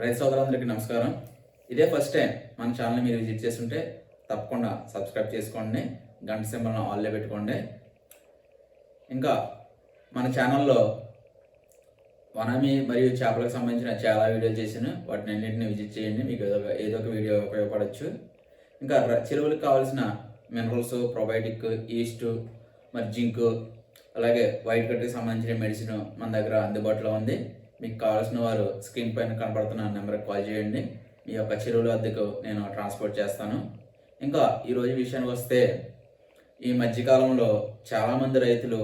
రైతు సోదరులందరికీ నమస్కారం. ఇదే ఫస్ట్ టైం మన ఛానల్ని మీరు విజిట్ చేస్తుంటే తప్పకుండా సబ్స్క్రైబ్ చేసుకోండి. గంట సింబల్ని ఆన్లో పెట్టుకోండి. ఇంకా మన ఛానల్లో వనమి మరియు చేపలకు సంబంధించిన చాలా వీడియోలు చేశాను. వాటిని అన్నింటిని విజిట్ చేయండి. మీకు ఏదో ఏదో ఒక వీడియో ఉపయోగపడవచ్చు ఇంకా చెరువులకు కావాల్సిన మినరల్స్ ప్రొబయోటిక్ ఈస్ట్ మరి జింక్ అలాగే వైట్ కట్కి సంబంధించిన మెడిసిన్ మన దగ్గర అందుబాటులో ఉంది. మీకు కావాల్సిన వారు స్క్రీన్ పైన కనపడుతున్న నెంబర్కి కాల్ చేయండి. మీ యొక్క చెరువుల వద్దకు నేను ట్రాన్స్పోర్ట్ చేస్తాను. ఇంకా ఈరోజు విషయానికి వస్తే ఈ మధ్యకాలంలో చాలామంది రైతులు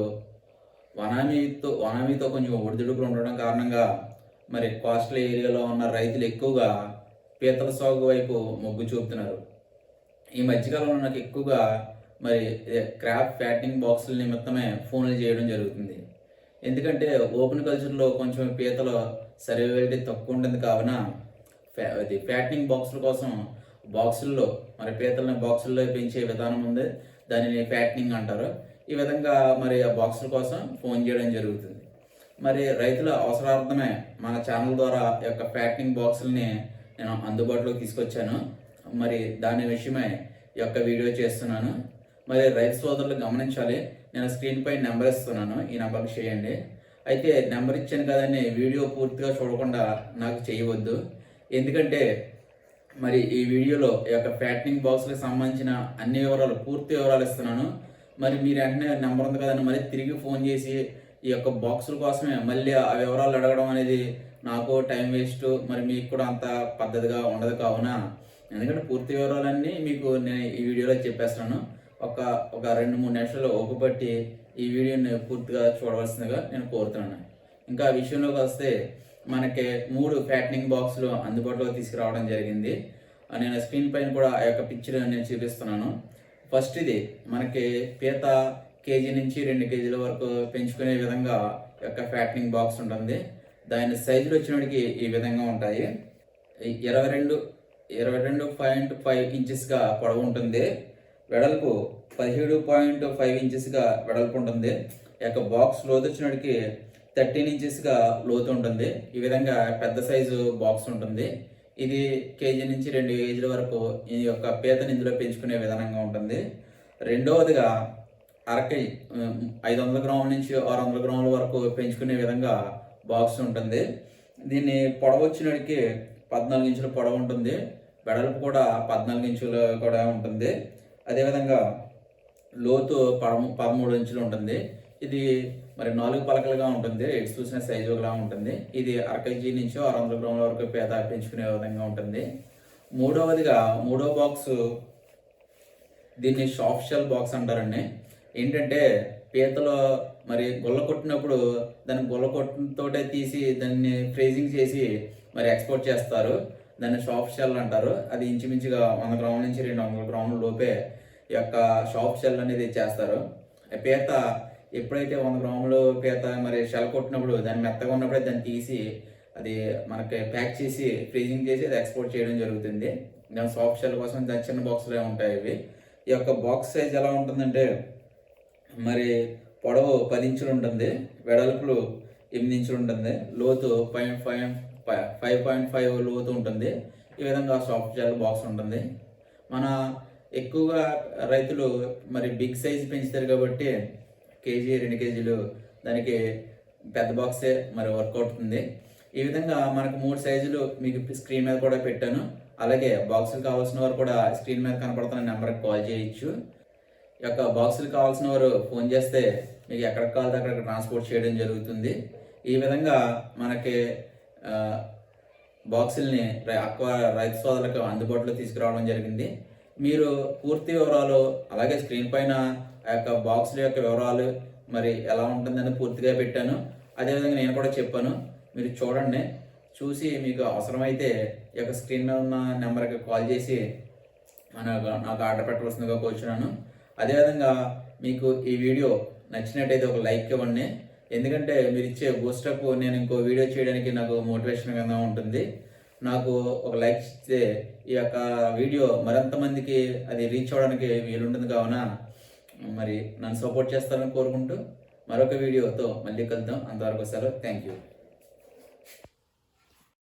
వనామీతో వనామీతో కొంచెం ఒడిదుడుకులు ఉండడం కారణంగా మరి కోస్టల్ ఏరియాలో ఉన్న రైతులు ఎక్కువగా పీతల సాగు వైపు మొగ్గు చూపుతున్నారు. ఈ మధ్యకాలంలో నాకు ఎక్కువగా మరి క్రాప్ ఫ్యాటింగ్ బాక్సుల నిమిత్తమే ఫోన్లు చేయడం జరుగుతుంది. ఎందుకంటే ఓపెన్ కల్చర్లో కొంచెం పీతలు సర్వేలిటీ తక్కువ ఉంటుంది కావున ఫ్యా- అది ఫ్యాటనింగ్ బాక్సుల కోసం బాక్సుల్లో మరి పీతలను బాక్సుల్లో పెంచే విధానం ఉంది. దానిని ఫ్యాటనింగ్ అంటారు. ఈ విధంగా మరి ఆ బాక్సుల కోసం ఫోన్ చేయడం జరుగుతుంది. మరి రైతుల అవసరార్థమే మన ఛానల్ ద్వారా యొక్క ఫ్యాటింగ్ బాక్సుల్ని నేను అందుబాటులోకి తీసుకొచ్చాను. మరి దాని విషయమై యొక్క వీడియో చేస్తున్నాను. మరి రైతు సోదరులు గమనించాలి. నేను స్క్రీన్ పై నెంబర్ ఇస్తున్నాను. ఈ నెంబర్కి చేయండి. అయితే నెంబర్ ఇచ్చాను కదండి. వీడియో పూర్తిగా చూడకుండా నాకు చేయవద్దు. ఎందుకంటే మరి ఈ వీడియోలో ఈ యొక్క ఫ్యాటనింగ్ బాక్స్కి సంబంధించిన అన్ని వివరాలు పూర్తి వివరాలు ఇస్తున్నాను. మరి మీరు వెంటనే నెంబర్ ఉంది కదండి. మళ్ళీ తిరిగి ఫోన్ చేసి ఈ యొక్క బాక్సుల కోసమే మళ్ళీ ఆ వివరాలు అడగడం అనేది నాకు టైం వేస్ట్ మరి మీకు కూడా అంత పద్ధతిగా ఉండదు కావున. ఎందుకంటే పూర్తి వివరాలన్నీ మీకు నేను ఈ వీడియోలో చెప్పేస్తున్నాను. ఒక ఒక రెండు మూడు నిమిషాలు ఓపిపట్టి ఈ వీడియోని పూర్తిగా చూడవలసిందిగా నేను కోరుతున్నాను. ఇంకా విషయంలోకి వస్తే మనకి మూడు ఫ్యాటనింగ్ బాక్సులు అందుబాటులో తీసుకురావడం జరిగింది. నేను స్క్రీన్ పైన కూడా ఆ యొక్క పిక్చర్ నేను చూపిస్తున్నాను. ఫస్ట్ ఇది మనకి పీత కేజీ నుంచి రెండు కేజీల వరకు పెంచుకునే విధంగా యొక్క ఫ్యాటనింగ్ బాక్స్ ఉంటుంది. దాని సైజులు వచ్చినడికి ఈ విధంగా ఉంటాయి. ఇరవై రెండు ఇరవై రెండు పాయింట్ ఫైవ్ ఇంచెస్గా పొడవు ఉంటుంది. వెడల్పు పదిహేడు పాయింట్ ఫైవ్ ఇంచెస్గా వెడల్పు ఉంటుంది ఈ యొక్క బాక్స్ లోతు వచ్చినడికి థర్టీన్ ఇంచెస్గా లోతు ఉంటుంది ఈ విధంగా పెద్ద సైజు బాక్స్ ఉంటుంది. ఇది కేజీ నుంచి రెండు కేజీల వరకు ఈ యొక్క పీతని ఇందులో పెంచుకునే విధానంగా ఉంటుంది. రెండవదిగా అర ఐదు వందల గ్రాముల నుంచి ఆరు వందల గ్రాముల వరకు పెంచుకునే విధంగా బాక్స్ ఉంటుంది. దీన్ని పొడవు వచ్చినడికి పద్నాలుగు ఇంచుల పొడవు ఉంటుంది. వెడల్పు కూడా పద్నాలుగు ఇంచులు కూడా ఉంటుంది. అదేవిధంగా లోతు పదమూ పదమూడు ఇంచులు ఉంటుంది. ఇది మరి నాలుగు పలకలుగా ఉంటుంది. ఎటు చూసిన సైజు ఒకలా ఉంటుంది. ఇది అర కేజీ నుంచి ఆరు వందల గ్రాముల వరకు పేద పెంచుకునే విధంగా ఉంటుంది. మూడవదిగా మూడో బాక్స్ దీన్ని షాఫ్ షెల్ బాక్స్ అంటారండి. ఏంటంటే పీతలో మరి గుల్ల కొట్టినప్పుడు దాన్ని గుల్ల కొట్టినతోటే తీసి దాన్ని ఫ్రీజింగ్ చేసి మరి ఎక్స్పోర్ట్ చేస్తారు. దాన్ని సాఫ్ట్ షెల్ అంటారు. అది ఇంచుమించుగా వంద గ్రాముల నుంచి రెండు వందల గ్రాముల లోపే ఈ యొక్క సాఫ్ట్ షెల్ అనేది చేస్తారు. పీత ఎప్పుడైతే వంద గ్రాములు పీత మరి షెల్ కొట్టినప్పుడు దాన్ని మెత్తగా ఉన్నప్పుడే దాన్ని తీసి అది మనకి ప్యాక్ చేసి ఫ్రీజింగ్ చేసి అది ఎక్స్పోర్ట్ చేయడం జరుగుతుంది. దాని సాఫ్ట్ షెల్ కోసం దాని చిన్న బాక్స్లే ఉంటాయి ఇవి. ఈ యొక్క బాక్స్ సైజ్ ఎలా ఉంటుందంటే మరి పొడవు పది ఇంచులు ఉంటుంది వెడల్పులు ఎనిమిది ఇంచులు ఉంటుంది లోతు point five five point five లోతు ఉంటుంది. ఈ విధంగా సాఫ్ట్ జెల్ బాక్స్ ఉంటుంది. మన ఎక్కువగా రైతులు మరి బిగ్ సైజ్ పెంచుతారు కాబట్టి కేజీ రెండు కేజీలు దానికి పెద్ద బాక్సే మరి వర్క్ అవుతుంది. ఈ విధంగా మనకు మూడు సైజులు మీకు స్క్రీన్ మీద కూడా పెట్టాను. అలాగే బాక్సులు కావాల్సిన వారు కూడా స్క్రీన్ మీద కనపడుతున్న నెంబర్కి కాల్ చేయొచ్చు. ఈ యొక్క బాక్సులు కావాల్సిన వారు ఫోన్ చేస్తే మీకు ఎక్కడికి కావాలితే అక్కడ ట్రాన్స్పోర్ట్ చేయడం జరుగుతుంది. ఈ విధంగా మనకి బాక్సుల్ని రై- అక్వా రైతు సోదరులకు అందుబాటులో తీసుకురావడం జరిగింది. మీరు పూర్తి వివరాలు అలాగే స్క్రీన్ పైన ఆ యొక్క బాక్సుల యొక్క వివరాలు మరి ఎలా ఉంటుందని పూర్తిగా పెట్టాను. అదేవిధంగా నేను కూడా చెప్పాను. మీరు చూడండి. చూసి మీకు అవసరమైతే ఈ యొక్క స్క్రీన్ మీద ఉన్న నెంబర్కి కాల్ చేసి నాకు నాకు ఆర్డర్ పెట్టవలసిందిగా కోరుచున్నాను. అదేవిధంగా మీకు ఈ వీడియో నచ్చినట్టయితే ఒక లైక్ ఇవ్వండి. ఎందుకంటే మీరు ఇచ్చే బూస్టప్ నేను ఇంకో వీడియో చేయడానికి నాకు మోటివేషన్గా ఉంటుంది. నాకు ఒక లైక్ ఇస్తే ఈ యొక్క వీడియో మరింత మందికి అది రీచ్ అవ్వడానికి వీలుంటుంది కావున మరి నన్ను సపోర్ట్ చేస్తారని కోరుకుంటూ మరొక వీడియోతో మళ్ళీ కలుద్దాం. అంతవరకు సెలవు. Thank you